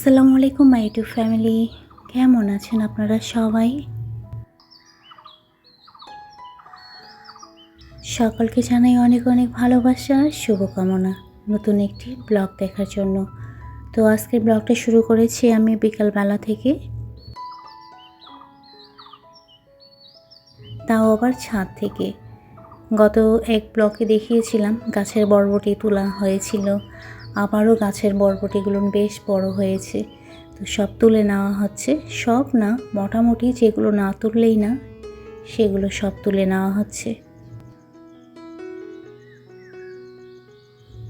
আসসালামু আলাইকুম মাই two family কেমন আছেন আপনারা সবাই? সকলকে জানাই অনেক অনেক ভালোবাসা, শুভকামনা নতুন একটি ব্লগ দেখার জন্য। তো আজকের ব্লগটা শুরু করেছি আমি বিকালবেলা থেকে। তাও আবার ছাদ থেকে। গত এক ব্লকে দেখিয়েছিলাম, গাছের বরবটি তোলা হয়েছিল। আবারও গাছের বরবটিগুলো বেশ বড় হয়েছে। তো সব তুলে নেওয়া হচ্ছে। সব না, মোটামুটি যেগুলো না তুললেই না, সেগুলো সব তুলে নেওয়া হচ্ছে।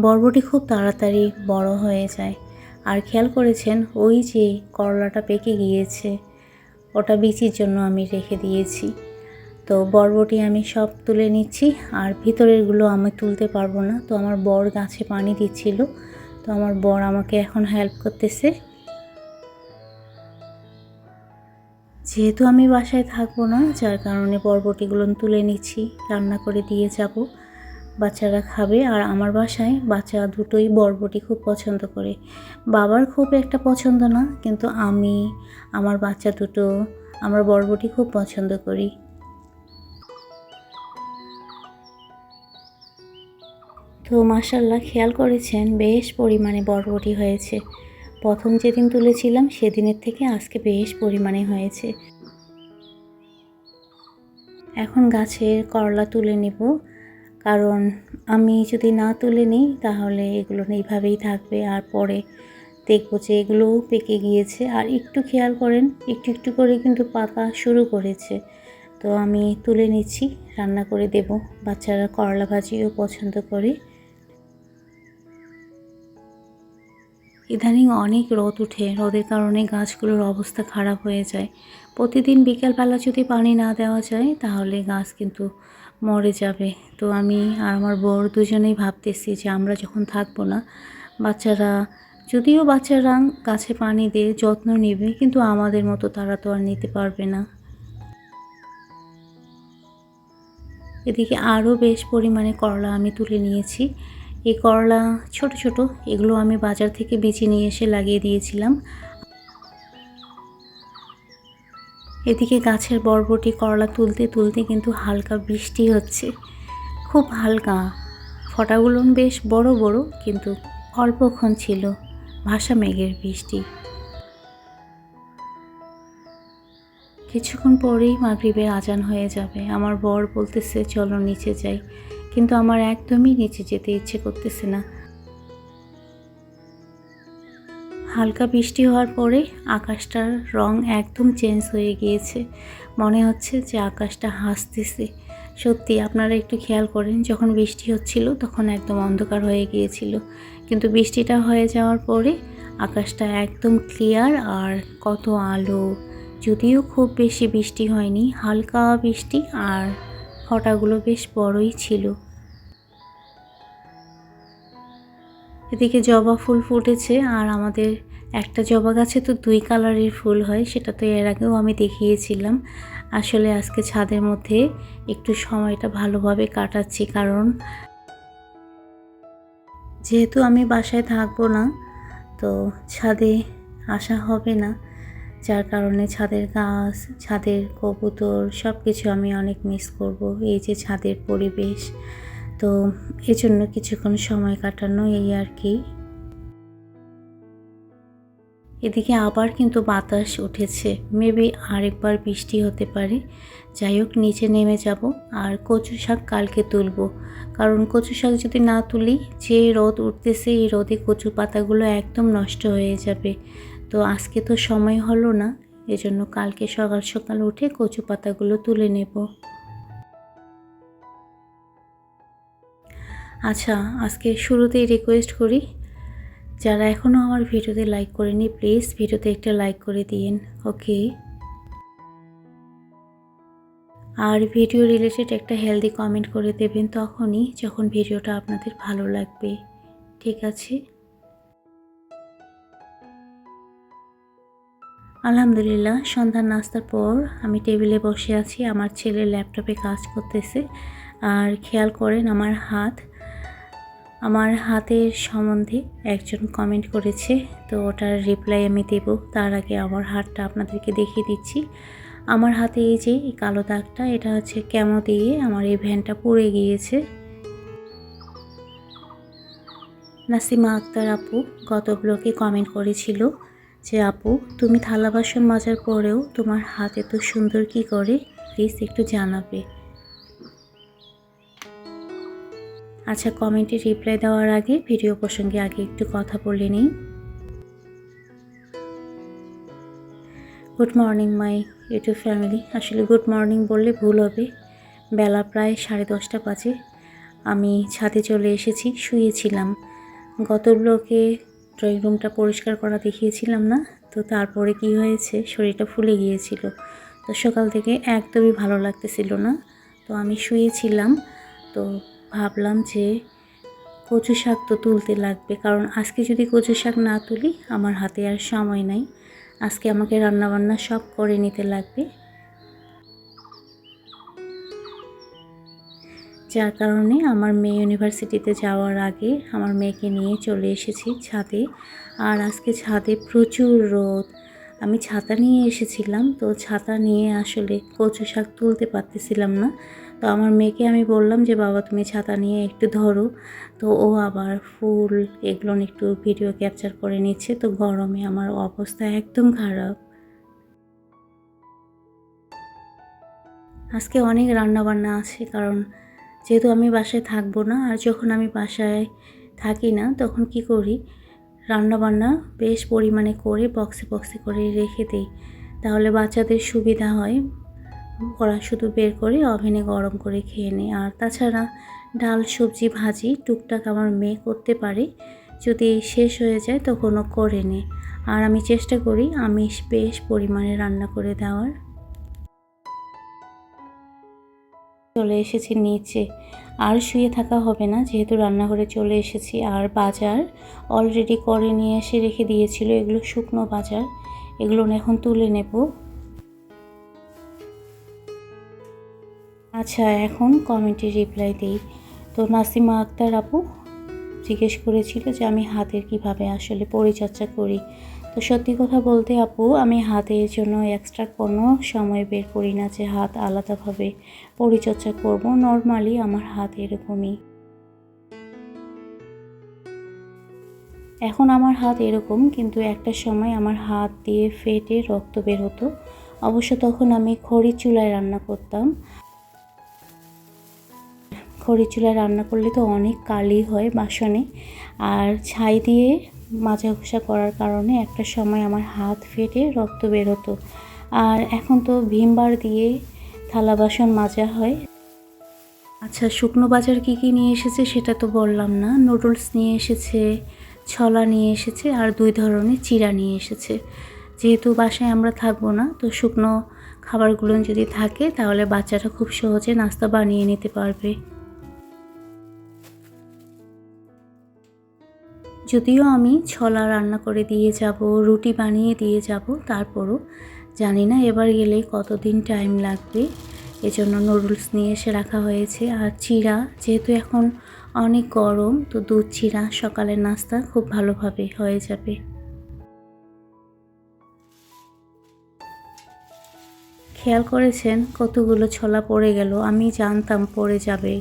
বরবটি খুব তাড়াতাড়ি বড় হয়ে যায়। আর খেয়াল করেছেন, ওই যে করলাটা পেকে গিয়েছে, ওটা বিচির জন্য আমি রেখে দিয়েছি। তো বরবটি আমি সব তুলে নিচ্ছি, আর ভিতরেরগুলো আমি তুলতে পারব না। তো আমার বর গাছে পানি দিচ্ছিল তো আমার বর আমাকে এখন হেল্প করতেছে। যেহেতু আমি বাসায় থাকব না, যার কারণে বরবটিগুলো তুলে নিচ্ছি, রান্না করে দিয়ে যাব, বাচ্চারা খাবে। আর আমার বাসায় বাচ্চা দুটোই বরবটি খুব পছন্দ করে। বাবার খুব একটা পছন্দ না, কিন্তু আমি, আমার বাচ্চা দুটো, আমার বরবটি খুব পছন্দ করি। তো মাসাল্লাহ খেয়াল করেছেন, বেশ পরিমাণে বরবটি হয়েছে। প্রথম যেদিন তুলেছিলাম, সেদিনের থেকে আজকে বেশ পরিমাণে হয়েছে। এখন গাছের করলা তুলে নেব, কারণ আমি যদি না তুলে নিই, তাহলে এগুলো এইভাবেই থাকবে। আর পরে দেখব যে এগুলোও পেকে গিয়েছে। আর একটু খেয়াল করেন, একটু একটু করে কিন্তু পাকা শুরু করেছে। তো আমি তুলে নিচ্ছি, রান্না করে দেব। বাচ্চারা করলা ভাজিও পছন্দ করে। ইদানিং অনেক রোদ উঠে, রোদের কারণে গাছগুলোর অবস্থা খারাপ হয়ে যায়। প্রতিদিন বিকেলবেলা যদি পানি না দেওয়া যায়, তাহলে গাছ কিন্তু মরে যাবে। তো আমি আর আমার বর দুজনেই ভাবতেছি যে আমরা যখন থাকব না, বাচ্চারা, যদিও বাচ্চারা গাছে পানি দিয়ে যত্ন নেবে, কিন্তু আমাদের মতো তারা তো আর নিতে পারবে না। এদিকে আরও বেশ পরিমাণে করলা আমি তুলে নিয়েছি। এই করলা ছোট ছোট, এগুলো আমি বাজার থেকে বেছে নিয়ে এসে লাগিয়ে দিয়েছিলাম। এদিকে গাছের বরবটি করলা তুলতে তুলতে কিন্তু হালকা বৃষ্টি হচ্ছে। খুব হালকা। ফটাগুলো বেশ বড় বড়, কিন্তু অল্পক্ষণ ছিল ভাষা মেঘের বৃষ্টি। কিছুক্ষণ পরেই মাগরিবের আজান হয়ে যাবে। আমার বর বলতেছে, চলো নিচে যাই। কিন্তু আমার একদমই নিচে যেতে ইচ্ছে করতেছে না। হালকা বৃষ্টি হওয়ার পরে আকাশটার রং একদম চেঞ্জ হয়ে গিয়েছে। মনে হচ্ছে যে আকাশটা হাসতেছে। সত্যি, আপনারা একটু খেয়াল করেন, যখন বৃষ্টি হচ্ছিল তখন একদম অন্ধকার হয়ে গিয়েছিল। কিন্তু বৃষ্টিটা হয়ে যাওয়ার পরে আকাশটা একদম ক্লিয়ার আর কত আলো। যদিও খুব বেশি বৃষ্টি হয়নি, হালকা বৃষ্টি আর ফটাগুলো বেশ বড়ই ছিল। এদিকে জবা ফুল ফুটেছে আর আমাদের একটা জবা গাছে তো দুই কালারের ফুল হয়, সেটা তো এর আগেও আমি দেখিয়েছিলাম। আসলে আজকে ছাদের মধ্যে একটু সময়টা ভালোভাবে কাটাচ্ছি কারণ যেহেতু আমি বাসায় থাকব না, তো ছাদে আসা হবে না। যার কারণে ছাদের গাছ, ছাদের কবুতর সব কিছু আমি অনেক মিস করব, এই যে ছাদের পরিবেশ। তো এজন্য কিছুক্ষণ সময় কাটানো এই আর কি। এদিকে আবার কিন্তু বাতাস উঠেছে। মেবি আরেকবার বৃষ্টি হতে পারে। যাই হোক, নিচে নেমে যাব আর কচু শাক কালকে তুলব। কারণ কচু শাক যদি না তুলি, যে রোদ উঠতেছে, এই রোদে কচু পাতাগুলো একদম নষ্ট হয়ে যাবে। তো আজকে তো সময় হলো না, এজন্য কালকে সকাল সকাল উঠে কচু পাতাগুলো তুলে নেব। আচ্ছা আজকে শুরুতেই রিকোয়েস্ট করি। যারা এখনও আমার ভিডিওতে লাইক করেনি প্লিজ ভিডিওতে একটা লাইক করে দিন ওকে আর ভিডিও রিলেটেড একটা হেলদি কমেন্ট করে দেবেন তখনই, যখন ভিডিওটা আপনাদের ভালো লাগবে, ঠিক আছে? আলহামদুলিল্লাহ, সন্ধ্যার নাস্তার পর আমি টেবিলে বসে আছি, আমার ছেলে ল্যাপটপে কাজ করতেছে। আর খেয়াল করেন, আমার হাত আমার হাতের সম্বন্ধে একজন কমেন্ট করেছে, তো ওটার রিপ্লাই আমি দেব। তার আগে আমার হাতটা আপনাদেরকে দেখিয়ে দিচ্ছি। আমার হাতে এই যে কালো দাগটা, এটা হচ্ছে কেমো দিয়ে আমার এই ভ্যানটা পড়ে গিয়েছে। নাসিমা আক্তার আপু গত ব্লকে কমেন্ট করেছিল যে, আপু, তুমি থালা বাসন মাজার পরেও তোমার হাতে তো সুন্দর কি করে? প্লিজ একটু জানাবে। আচ্ছা কমেন্টে রিপ্লাই দেওয়ার আগে ভিডিও প্রসঙ্গে আগে একটু কথা বলে নিই। Good morning my YouTube family আসলে গুড মর্নিং বললে ভুল হবে। বেলা প্রায় সাড়ে দশটা বাজে। আমি ছাদে চলে এসেছি, শুয়েছিলাম। গত ব্লকে ড্রয়িং রুমটা পরিষ্কার করা দেখিয়েছিলাম না? তো তারপরে কি হয়েছে? শরীরটা ফুলে গিয়েছিল। তো সকাল থেকে একদমই ভালো লাগতেছিল না। তো আমি শুয়েছিলাম। তো ভাবলাম যে কচু শাক তো তুলতে লাগবে, কারণ আজকে যদি কচু শাক না তুলি, আমার হাতে আর সময় নাই। আজকে আমাকে রান্নাবান্না সব করে নিতে লাগবে। যার কারণে আমার মেয়ে ইউনিভার্সিটিতে যাওয়ার আগে আমার মেয়েকে নিয়ে চলে এসেছি ছাদে। আর আজকে ছাদে প্রচুর রোদ। আমি ছাতা নিয়ে এসেছিলাম, তো ছাতা নিয়ে আসলে কচু শাক তুলতে পারতেছিলাম না। তো আমার মেয়েকে আমি বললাম যে, বাবা, তুমি ছাতা নিয়ে একটু ধরো। তো ও আবার ফুল এগুলো একটু ভিডিও ক্যাপচার করে নিচ্ছে। তো গরমে আমার অবস্থা একদম খারাপ। আজকে অনেক রান্নাবান্না আছে, কারণ যেহেতু আমি বাসায় থাকব না, আর যখন আমি বাসায় থাকি না, তখন কি করি? রান্নাবান্না বেশ পরিমাণে করে বক্সে বক্সে করে রেখে দিই। তাহলে বাচ্চাদের সুবিধা হয়। ওরা শুধু বের করে ওভেনে গরম করে খেয়ে নেয়। আর তাছাড়া ডাল, সবজি, ভাজি টুকটাক আমার মেয়ে করতে পারে। যদি শেষ হয়ে যায় তখনও করে নে আর আমি চেষ্টা করি আমিষ বেশ পরিমাণে রান্না করে দেওয়ার। চলে এসেছি নিচে। আর শুয়ে থাকা হবে না, যেহেতু রান্নাঘরে চলে এসেছি। আর বাজার অলরেডি করে নিয়ে এসে রেখে দিয়েছিল এগুলো শুকনো বাজার। এগুলো এখন তুলে নেব। আচ্ছা এখন কমেন্টে রিপ্লাই দিই। তো নাসিমা আক্তার আপু জিজ্ঞেস করেছিল যে, আমি হাতের কীভাবে আসলে পরিচর্যা করি? তো সত্যি কথা বলতে আপু, আমি হাতের জন্য এক্সট্রা কোনো সময় বের করি না যে, হাত আলাদাভাবে পরিচর্যা করব। নর্মালি আমার হাত এরকমই। এখন আমার হাত এরকম, কিন্তু একটা সময় আমার হাত দিয়ে ফেটে রক্ত বের হতো। অবশ্য তখন আমি খড়ি চুলায় রান্না করতাম। খড়ি চুলায় রান্না করলে তো অনেক কালি হয় বাসনে। আর ছাই দিয়ে মাজা ঘষা করার কারণে একটা সময় আমার হাত ফেটে রক্ত বের হতো আর এখন তো ভীমবার দিয়ে থালা বাসন মাজা হয়। আচ্ছা শুকনো বাজার কী কী নিয়ে এসেছে সেটা তো বললাম না। নুডলস নিয়ে এসেছে, ছলা নিয়ে এসেছে, আর দুই ধরনের চিরা নিয়ে এসেছে। যেহেতু বাসায় আমরা থাকব না, তো শুকনো খাবারগুলো যদি থাকে তাহলে বাচ্চাটা খুব সহজে নাস্তা বানিয়ে নিতে পারবে। যদিও আমি ছলা রান্না করে দিয়ে যাব, রুটি বানিয়ে দিয়ে যাব, তারপরও জানি না এবার গেলে কতদিন টাইম লাগবে। এজন্য নুডলস নিয়ে এসে রাখা হয়েছে। আর চিরা, যেহেতু এখন অনেক গরম, তো দুধ, চিরা সকালের নাস্তা খুব ভালোভাবে হয়ে যাবে। খেয়াল করেছেন কতগুলো ছলা পড়ে গেল? আমি জানতাম পড়ে যাবে।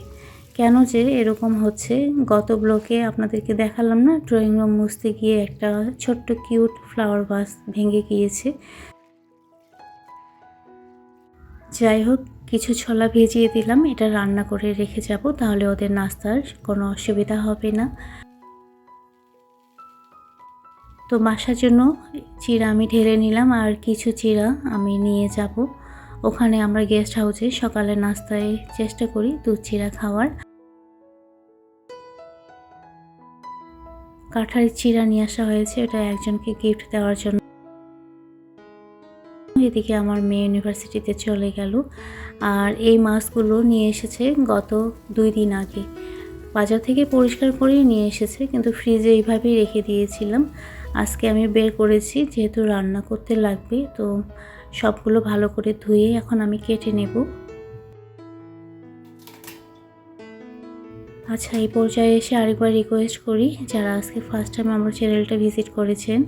কেন যে এরকম হচ্ছে? গত ব্লকে আপনাদেরকে দেখালাম না ড্রয়িং রুম মুছতে গিয়ে একটা ছোট্ট কিউট ফ্লাওয়ার ভাস ভেঙে গিয়েছে। যাই হোক, কিছু ছলা ভেজিয়ে দিলাম, এটা রান্না করে রেখে যাব, তাহলে ওদের নাস্তার কোনো অসুবিধা হবে না। তো বাসার জন্য চিরা আমি ঢেলে নিলাম, আর কিছু চিরা আমি নিয়ে যাব। ওখানে আমরা গেস্ট হাউসে সকালে নাস্তায় চেষ্টা করি দুধ, চিরা খাওয়ার। কাঠারি চিরা নিয়ে আসা হয়েছে এটা একজনকে গিফট দেওয়ার জন্য। এদিকে আমার মেয়ে ইউনিভার্সিটিতে চলে গেল। আর এই মাছগুলো নিয়ে এসেছে গত দুই দিন আগে। বাজার থেকে পরিষ্কার করেই নিয়ে এসেছে, কিন্তু ফ্রিজে এইভাবেই রেখে দিয়েছিলাম। আজকে আমি বের করেছি, যেহেতু রান্না করতে লাগবে, তো সবগুলো ভালো করে ধুয়ে এখন আমি কেটে নেব। আচ্ছা এই পর্যায়ে এসে আরেকবার রিকোয়েস্ট করি যারা আজকে ফার্স্ট টাইম আমার চ্যানেলটা ভিজিট করেছেন।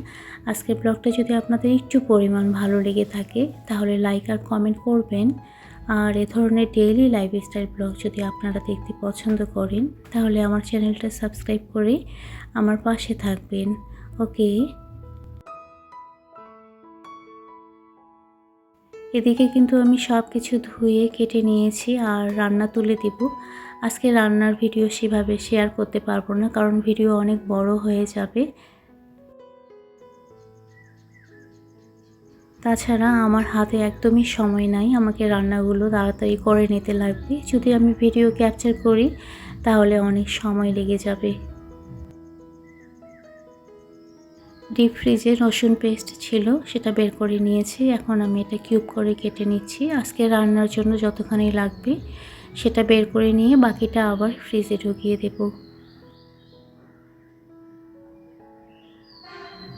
আজকের ব্লগটা যদি আপনাদের একটু পরিমাণ ভালো লেগে থাকে, তাহলে লাইক আর কমেন্ট করবেন। আর এ ধরনের ডেইলি লাইফস্টাইল ব্লগ যদি আপনারা দেখতে পছন্দ করেন, তাহলে আমার চ্যানেলটা সাবস্ক্রাইব করে আমার পাশে থাকবেন। ওকে এদিকে কিন্তু আমি সব কিছু ধুয়ে কেটে নিয়েছি আর রান্না তুলে দিব। আজকে রান্নার ভিডিও সেভাবে শেয়ার করতে পারব না, কারণ ভিডিও অনেক বড় হয়ে যাবে। তাছাড়া আমার হাতে একদমই সময় নাই, আমাকে রান্নাগুলো তাড়াতাড়ি করে নিতে লাগবে। যদি আমি ভিডিও ক্যাপচার করি, তাহলে অনেক সময় লেগে যাবে। ডিপ ফ্রিজে রসুন পেস্ট ছিল, সেটা বের করে নিয়েছি। এখন আমি এটা কিউব করে কেটে নিচ্ছি। আজকে রান্নার জন্য যতখানি লাগবে, সেটা বের করে নিয়ে বাকিটা আবার ফ্রিজে ঢুকিয়ে দেব।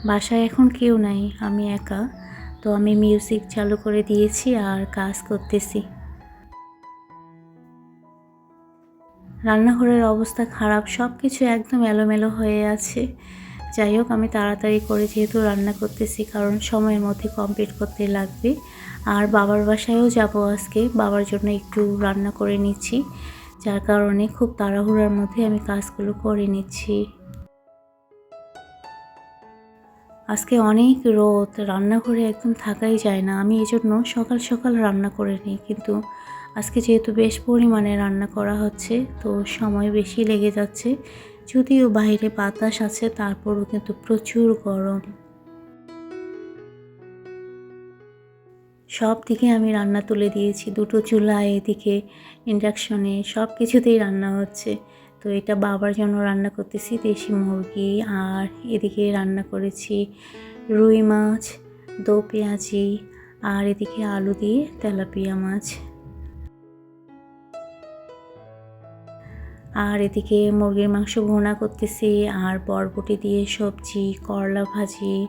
বাসায় এখন কেউ নাই, আমি একা। তো আমি মিউজিক চালু করে দিয়েছি আর কাজ করতেছি। রান্নাঘরের অবস্থা খারাপ সব কিছু একদম এলোমেলো হয়ে আছে। যাই হোক, আমি তাড়াতাড়ি করে যেহেতু রান্না করতেছি, কারণ সময়ের মধ্যে কমপ্লিট করতে লাগবে। আর বাবার বাসায়ও যাব আজকে, বাবার জন্য একটু রান্না করে নিচ্ছি। যার কারণে খুব তাড়াহুড়ার মধ্যে আমি কাজগুলো করে নিচ্ছি। আজকে অনেক রোদ, রান্নাঘরে একদম থাকাই যায় না। আমি এই জন্য সকাল সকাল রান্না করে নিই, কিন্তু আজকে যেহেতু বেশ পরিমাণে রান্না করা হচ্ছে, তো সময় বেশি লেগে যাচ্ছে। যদিও বাইরে বাতাস আছে, তারপরও কিন্তু প্রচুর গরম। সব দিকে আমি রান্না তুলে দিয়েছি, দুটো চুলা, এদিকে ইন্ডাকশনে সব কিছুতেই রান্না হচ্ছে। তো এটা বাবার জন্য রান্না করতেছি, দেশি মুরগি, আর এদিকে রান্না করেছি রুই মাছ, দো পেঁয়াজি, আর এদিকে আলু দিয়ে তেলাপিয়া মাছ। আর এদিকে মুরগির মাংস ভুনা করতেছি, আর বরবটি দিয়ে সবজি, করলা ভাজি।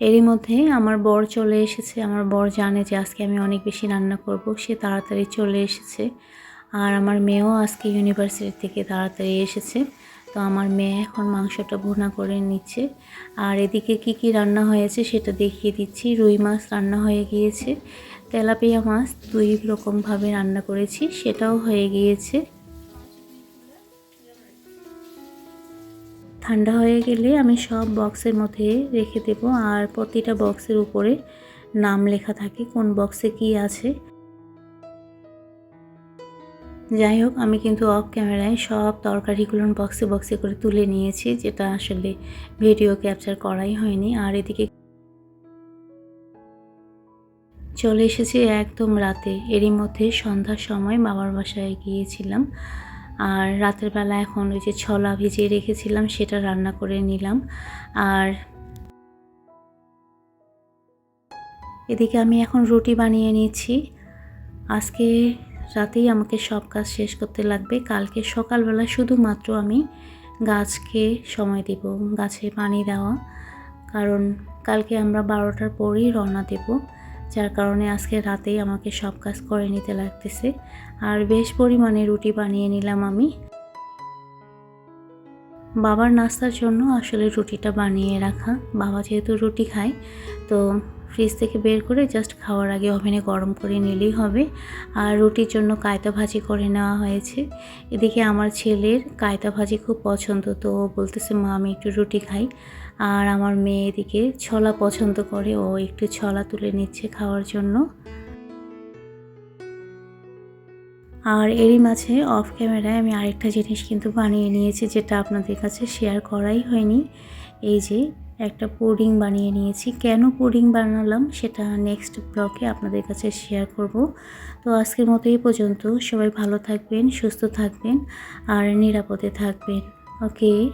এরই মধ্যে আমার বর চলে এসেছে। আমার বর জানে যে আজকে আমি অনেক বেশি রান্না করব, সে তাড়াতাড়ি চলে এসেছে। আর আমার মেয়েও আজকে ইউনিভার্সিটি থেকে তাড়াতাড়ি এসেছে। তো আমার মেয়ে এখন মাংসটা ভুনা করে নিচ্ছে। আর এদিকে কি কি রান্না হয়েছে সেটা দেখিয়ে দিচ্ছি। রুই মাছ রান্না হয়ে গিয়েছে। তেলাপিয়া মাছ দুই রকমভাবে রান্না করেছি, সেটাও হয়ে গিয়েছে। ঠান্ডা হয়ে গেলে আমি সব বক্সের মধ্যে রেখে দেব, আর প্রতিটা বক্সের উপরে নাম লেখা থাকে, কোন বক্সে কি আছে। যাই হোক, আমি কিন্তু অফ ক্যামেরায় সব তরকারিগুলো বক্সে বক্সে করে তুলে নিয়েছি, যেটা আসলে ভিডিও ক্যাপচার করাই হয়নি। আর এদিকে চলে এসেছি একদম রাতে। এরই মধ্যে সন্ধ্যার সময় বাবার বাসায় গিয়েছিলাম। আর রাতের বেলা এখন ওই যে ছলা ভিজিয়ে রেখেছিলাম, সেটা রান্না করে নিলাম। আর এদিকে আমি এখন রুটি বানিয়ে নিয়েছি আজকে রাতেই আমাকে সব কাজ শেষ করতে লাগবে। কালকে সকালবেলা শুধুমাত্র আমি গাছকে সময় দেব, গাছে পানি দেওয়া। কারণ কালকে আমরা বারোটার পরেই রওনা দেব। যার কারণে আজকে রাতেই আমাকে সব কাজ করে নিতে লাগতেছে। আর বেশ পরিমাণে রুটি বানিয়ে নিলাম আমি। বাবার নাস্তার জন্য আসলে রুটিটা বানিয়ে রাখা। বাবা যেহেতু রুটি খায়, তো ফ্রিজ থেকে বের করে জাস্ট খাওয়ার আগে ওভেনে গরম করে নিলেই হবে। আর রুটির জন্য কায়তা ভাজি করে নেওয়া হয়েছে। এদিকে আমার ছেলের কায়তা ভাজি খুব পছন্দ, তো বলতেছে, মা, আমি একটু রুটি খাই। আর আমার মেয়ে এদিকে ছলা পছন্দ করে, ও একটু ছলা তুলে নিচ্ছে খাওয়ার জন্য। আর এরই মাঝে অফ ক্যামেরায় আমি আরেকটা জিনিস কিন্তু বানিয়ে নিয়েছি, যেটা আপনাদের কাছে শেয়ার করাই হয়নি। এই যে একটা পুডিং বানিয়ে নিয়েছি। কেন পুডিং বানালাম সেটা নেক্সট ব্লগে আপনাদের কাছে শেয়ার করব। তো আজকের মতো এই পর্যন্ত। সবাই ভালো থাকবেন, সুস্থ থাকবেন আর নিরাপদে থাকবেন। ওকে